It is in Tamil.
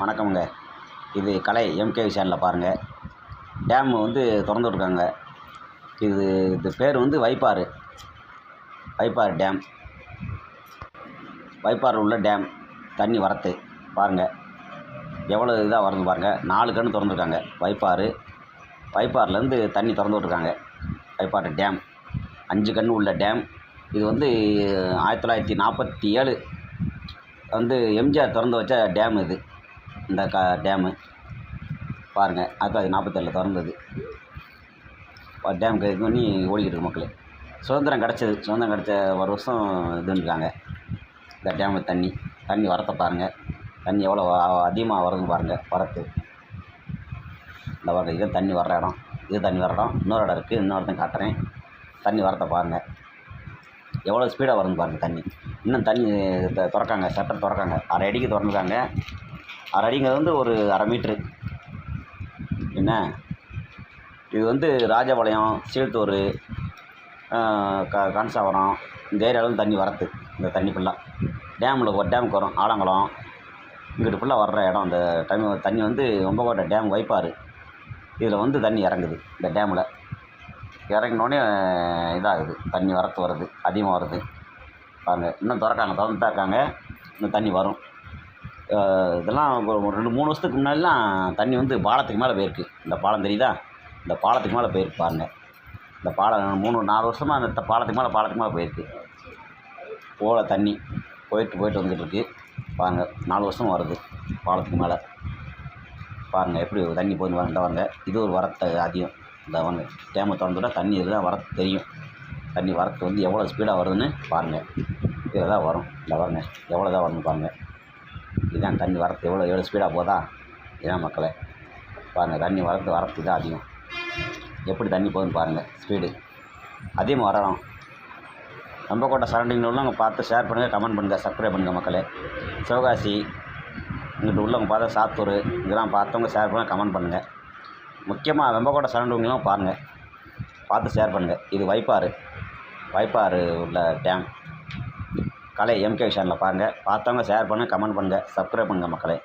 வணக்கமுங்க. இது கலை எம்கே சேனலில் பாருங்கள் டேம் வந்து திறந்து விட்ருக்காங்க இது இது பேர் வந்து வைப்பாறு. வைப்பாறு டேம் வைப்பாறு உள்ள டேம் தண்ணி வரத்து. பாருங்கள் எவ்வளோ இதாக வரது பாருங்கள் நாலு கன்று திறந்துருக்காங்க. வைப்பாறு. வைப்பாறுலேருந்து தண்ணி திறந்து விட்ருக்காங்க வைப்பாறு டேம் அஞ்சு கன்று உள்ள டேம் இது வந்து ஆயிரத்தி தொள்ளாயிரத்தி நாற்பத்தி ஏழு வந்து எம்ஜிஆர் திறந்து வச்ச டேம் இது. இந்த க டேமு. பாருங்கள் ஆயிரத்தி தொள்ளாயிரத்தி நாற்பத்தேழில் திறந்தது. டேம் இது பண்ணி ஓடிக்கிட்டு இருக்கு மக்கள். சுதந்திரம் கிடச்சது. சுதந்திரம் கிடச்ச ஒரு வருஷம் இதுன்றாங்க இந்த டேமு தண்ணி. தண்ணி வரத்தை பாருங்கள் தண்ணி எவ்வளோ அதிகமாக வருதுன்னு பாருங்கள் வரத்து. இந்த பாருங்க இது தண்ணி வர்ற இடம். இது தண்ணி வர இடம். இன்னொரு இடம் இருக்குது இன்னொரு இடத்தையும் காட்டுறேன். தண்ணி வரத்தை பாருங்கள் எவ்வளோ ஸ்பீடாக வருதுன்னு பாருங்கள் தண்ணி. இன்னும் தண்ணி த- திறக்காங்க. ஷட்டர் திறக்காங்க. அரை அடிக்கு திறந்துருக்காங்க. அரை அடிங்கிறது வந்து ஒரு அரை மீட்ரு. என்ன? இது வந்து ராஜபாளையம் சீழ்த்தூர் க கன்சாவரம் இந்த ஏரியாவில் தண்ணி வரத்து. இந்த தண்ணி ஃபுல்லாக டேமில் ஒரு டேமுக்கு வரும் ஆலங்குளம். இங்கிட்டு ஃபுல்லாக வர்ற இடம் இந்த டைம் தண்ணி வந்து ரொம்ப கோட்டை டேம் வைப்பார். இதில் வந்து தண்ணி இறங்குது இந்த டேமில். இறங்கினோடனே இதாகுது தண்ணி வரத்து வருது அதிகமாக வருது. பாருங்கள் இன்னும் திறக்காங்க திறந்து தான் இருக்காங்க இன்னும் தண்ணி வரும். இதெல்லாம் ஒரு ரெண்டு மூணு வருஷத்துக்கு முன்னாடிலாம் தண்ணி வந்து பாலத்துக்கு மேலே போயிருக்கு. இந்த பாலம் தெரியுதா? இந்த பாலத்துக்கு மேலே போயிருக்கு பாருங்கள் இந்த பாலம் மூணு நாலு வருஷமாக அந்த பாலத்துக்கு மேலே பாலத்துக்கு மேலே போயிருக்கு. போல தண்ணி. போயிட்டு போயிட்டு வந்துட்டு இருக்கு பாருங்கள் நாலு வருஷம் வருது பாலத்துக்கு மேலே. பாருங்கள் எப்படி தண்ணி போய் வரண்ட வாங்க இது ஒரு வரத்தை அதிகம். இந்த வாங்க டேமை திறந்துவிட்டா தண்ணி இதுதான் வரத்து தெரியும். தண்ணி வரத்து வந்து எவ்வளோ ஸ்பீடாக வருதுன்னு பாருங்கள் இதில் தான் வரும். இந்த பாருங்க எவ்வளோ தான் வரும்னு பாருங்கள் இதுதான் தண்ணி வரத்து எவ்வளோ எவ்வளோ ஸ்பீடாக போதா? இதான் மக்களே பாருங்கள் தண்ணி வரத்து வரத்து தான் அதிகம். எப்படி தண்ணி போகுதுன்னு பாருங்கள் ஸ்பீடு அதிகமாக வரணும் கோட்டை சரௌண்டிங்கில் உள்ளவங்க பார்த்து ஷேர் பண்ணுங்கள் கமெண்ட் பண்ணுங்கள் சப்ஸ்கிரைப் பண்ணுங்கள் மக்களே. சிவகாசி இங்கிட்டு உள்ளவங்க பார்த்தா சாத்தூர் இதெல்லாம் பார்த்தவங்க ஷேர் பண்ணுங்கள் கமெண்ட் பண்ணுங்கள் முக்கியமாக வெம்பக்கோட்டை சரௌண்டிங்லாம் பாருங்கள் பார்த்து ஷேர் பண்ணுங்கள் இது வைப்பாறு வைப்பாறு உள்ள டேம் கலை எம்கே சேனலில் பாருங்கள் பார்த்தவங்க ஷேர் பண்ணுங்கள் கமெண்ட் பண்ணுங்கள் சப்ஸ்கிரைப் பண்ணுங்கள் மக்களே.